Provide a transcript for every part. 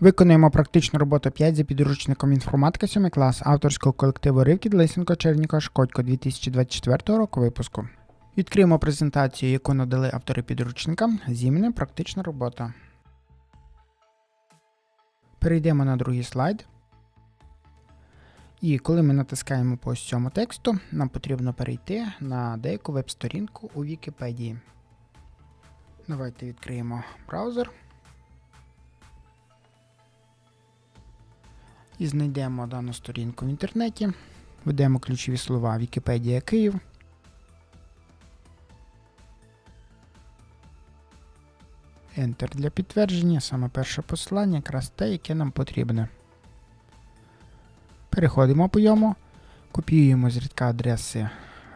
Виконуємо практичну роботу 5 за підручником інформатика 7 клас авторського колективу Ривкіт Лисенко Черніка Шкодько 2024 року випуску. Відкриємо презентацію, яку надали автори підручника з іменем Практична робота. Перейдемо на другий слайд. І коли ми натискаємо по ось цьому тексту, нам потрібно перейти на деяку веб-сторінку у Вікіпедії. Давайте відкриємо браузер. І знайдемо дану сторінку в інтернеті. Введемо ключові слова Вікіпедія Київ. Enter для підтвердження, саме перше посилання, якраз те, яке нам потрібне. Переходимо по йому, копіюємо з рядка адреси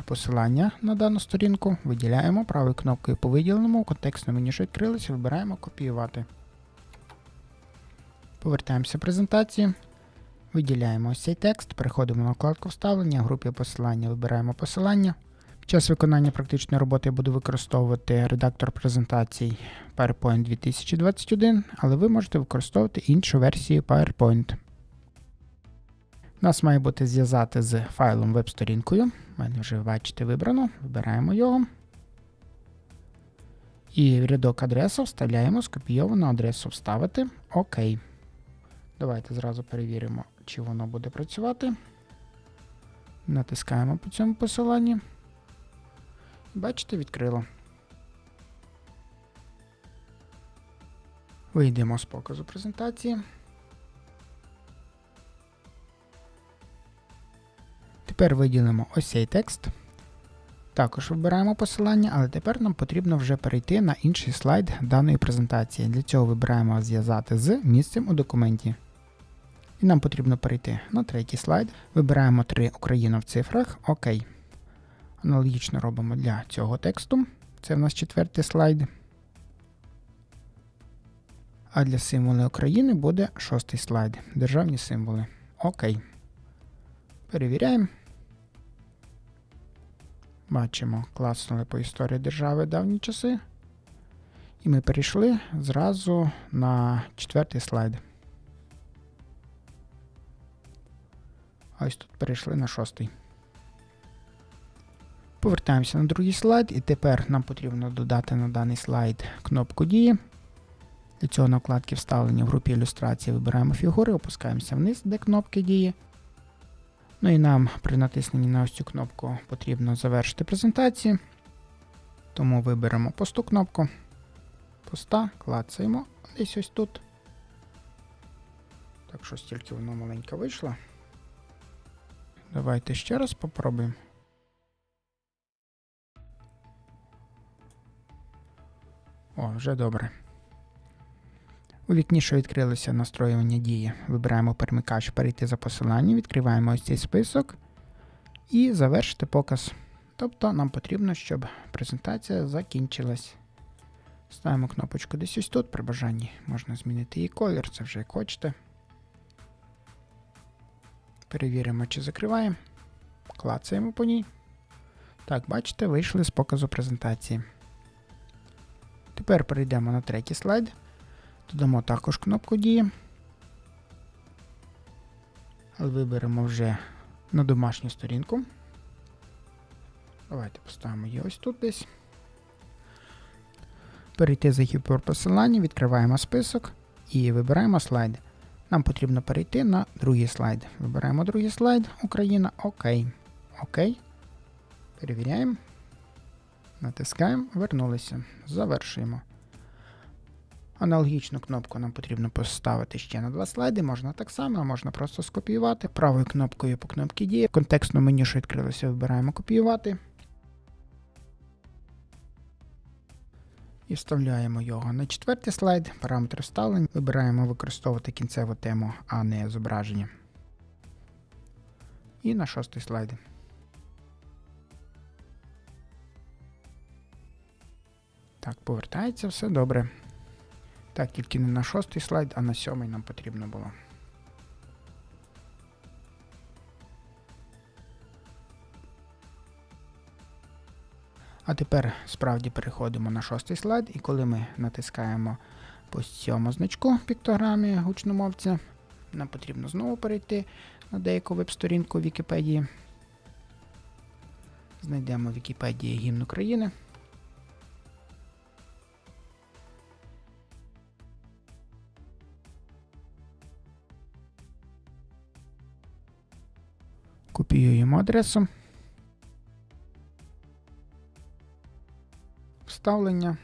посилання на дану сторінку, виділяємо правою кнопкою по виділеному, в контекстному меню, що відкрилося, вибираємо копіювати. Повертаємося в презентацію. Виділяємо ось цей текст, переходимо на вкладку вставлення, в групі посилання вибираємо посилання. Під час виконання практичної роботи я буду використовувати редактор презентацій PowerPoint 2021, але ви можете використовувати іншу версію PowerPoint. Нас має бути зв'язати з файлом веб-сторінкою. У мене вже, бачите, вибрано. Вибираємо його. І рядок адреса вставляємо скопійовану адресу вставити. ОК. Давайте зразу перевіримо, чи воно буде працювати. Натискаємо по цьому посиланні. Бачите, відкрило. Вийдемо з показу презентації. Тепер виділимо ось цей текст. Також вибираємо посилання, але тепер нам потрібно вже перейти на інший слайд даної презентації. Для цього вибираємо зв'язати з місцем у документі. І нам потрібно перейти на третій слайд. Вибираємо 3 Україна в цифрах. ОК. Аналогічно робимо для цього тексту. Це в нас четвертий слайд. А для символи України буде шостий слайд. Державні символи. ОК. Перевіряємо. Бачимо, класнули по історії держави давні часи. І ми перейшли зразу на четвертий слайд. Ось тут перейшли на шостий. Повертаємося на другий слайд, і тепер нам потрібно додати на даний слайд кнопку дії. Для цього на вкладці вставлення в групі ілюстрації вибираємо фігури, опускаємося вниз, де кнопки дії. Ну і нам при натисненні на ось цю кнопку потрібно завершити презентацію. Тому виберемо посту кнопку. Поста, клацаємо десь ось тут. Так що стільки воно маленьке вийшло. Давайте ще раз попробуємо. О, вже добре. У вікні, що відкрилося настроювання дії, вибираємо перемикач перейти за посиланням, відкриваємо ось цей список і завершити показ. Тобто нам потрібно, щоб презентація закінчилась. Ставимо кнопочку десь ось тут, при бажанні можна змінити її колір, це вже як хочете. Перевіримо, чи закриваємо. Клацаємо по ній. Так, бачите, вийшли з показу презентації. Тепер перейдемо на третій слайд. Додамо також кнопку дії. Виберемо вже на домашню сторінку. Давайте поставимо її ось тут десь. Перейти за гіперпосилання, відкриваємо список і вибираємо слайд. Нам потрібно перейти на другий слайд. Вибираємо другий слайд, Україна, ОК. ОК. Перевіряємо. Натискаємо, вернулися. Завершуємо. Аналогічну кнопку нам потрібно поставити ще на два слайди. Можна так само, можна просто скопіювати. Правою кнопкою по кнопці дії. В меню, що відкрилося, вибираємо копіювати. І вставляємо його на четвертий слайд, параметри вставлень. Вибираємо використовувати кінцеву тему, а не зображення. І на шостий слайд. Так, повертається все добре. Так, тільки не на шостий слайд, а на сьомий нам потрібно було. А тепер справді переходимо на шостий слайд, і коли ми натискаємо по цьому значку піктограмі гучномовця. Нам потрібно знову перейти на деяку веб-сторінку Вікіпедії. Знайдемо в Вікіпедії гімн України. Копіюємо адресу. Вставлення,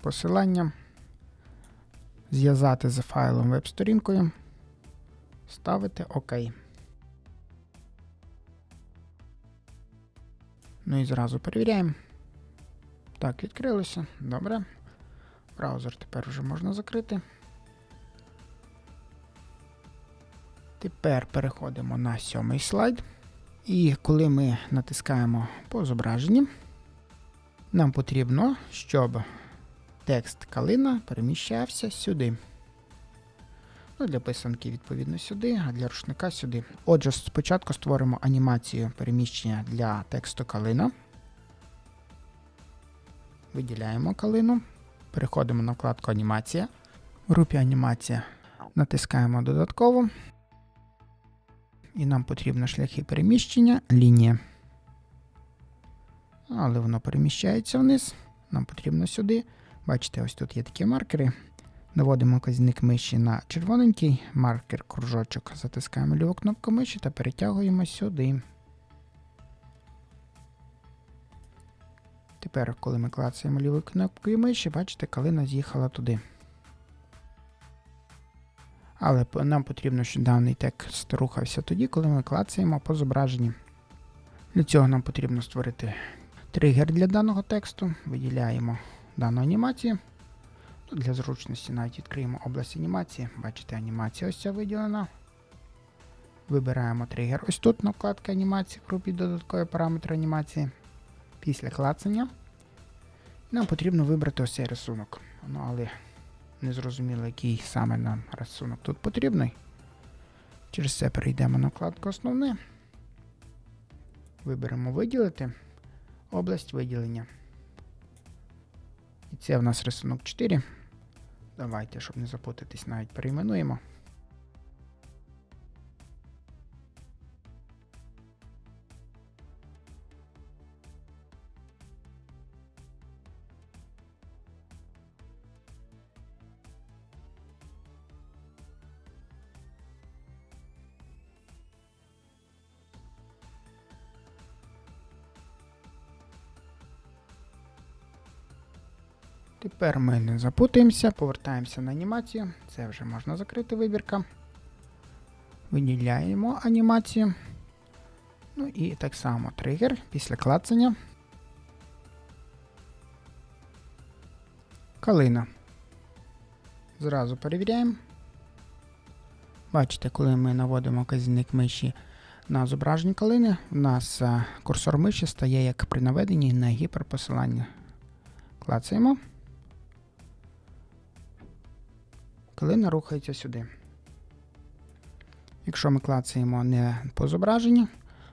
посилання. Зв'язати з файлом веб-сторінкою. Ставити ОК. Ну і зразу перевіряємо. Так, відкрилося. Добре. Браузер тепер вже можна закрити. Тепер переходимо на сьомий слайд. І коли ми натискаємо по зображенні, нам потрібно, щоб текст калина переміщався сюди. Ну, для писанки, відповідно, сюди, а для рушника сюди. Отже, спочатку створимо анімацію переміщення для тексту калина. Виділяємо калину. Переходимо на вкладку Анімація. В групі Анімація натискаємо додатково. І нам потрібно шляхи переміщення, лінія. Але воно переміщається вниз. Нам потрібно сюди. Бачите, ось тут є такі маркери. Наводимо казник миші на червоненький маркер кружочок, затискаємо ліву кнопку миші та перетягуємо сюди. Тепер, коли ми клацаємо лівою кнопкою миші, бачите, калина з'їхала туди. Але нам потрібно, щоб даний текст рухався тоді, коли ми клацаємо по зображенні. Для цього нам потрібно створити тригер для даного тексту. Виділяємо дану анімацію. Ну, Для зручності навіть відкриємо область анімації. Бачите, анімація ось ця виділена. Вибираємо тригер ось тут на вкладці анімації в групі додаткові параметри анімації. Після клацання. Нам потрібно вибрати ось цей рисунок. Ну, але не зрозуміло, який саме нам рисунок тут потрібний. Через це перейдемо на вкладку Основне. Виберемо виділити область виділення. І це в нас рисунок 4. Давайте, щоб не запутатись, навіть перейменуємо. Тепер ми не запутаємося, повертаємося на анімацію. Це вже можна закрити вибірка. Виділяємо анімацію. Ну і так само тригер після клацання. Калина. Зразу перевіряємо. Бачите, коли ми наводимо казівник миші на зображення калини, у нас курсор миші стає як при наведенні на гіперпосилання. Клацаємо. Калина рухається сюди. Якщо ми клацаємо не по зображенню,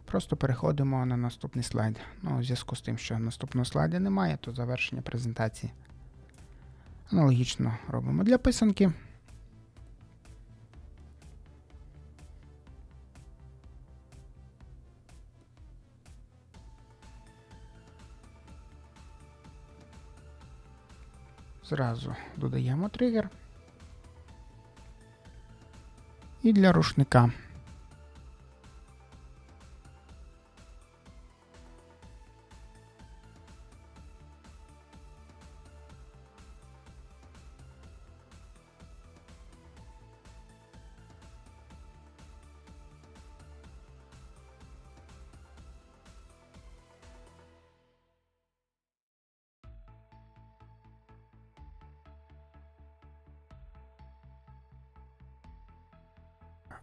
просто переходимо на наступний слайд. Ну, у зв'язку з тим, що наступного слайду немає, то завершення презентації. Аналогічно робимо для писанки. Зразу додаємо тригер. І для рушника.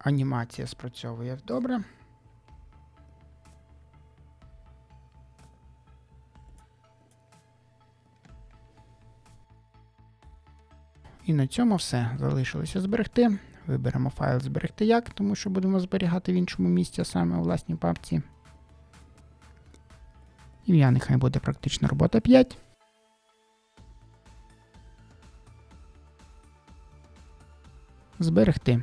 Анімація спрацьовує добре. І на цьому все. Залишилося зберегти. Виберемо файл зберегти як, тому що будемо зберігати в іншому місці, а саме у власній папці. Ім'я нехай буде практична робота 5. Зберегти.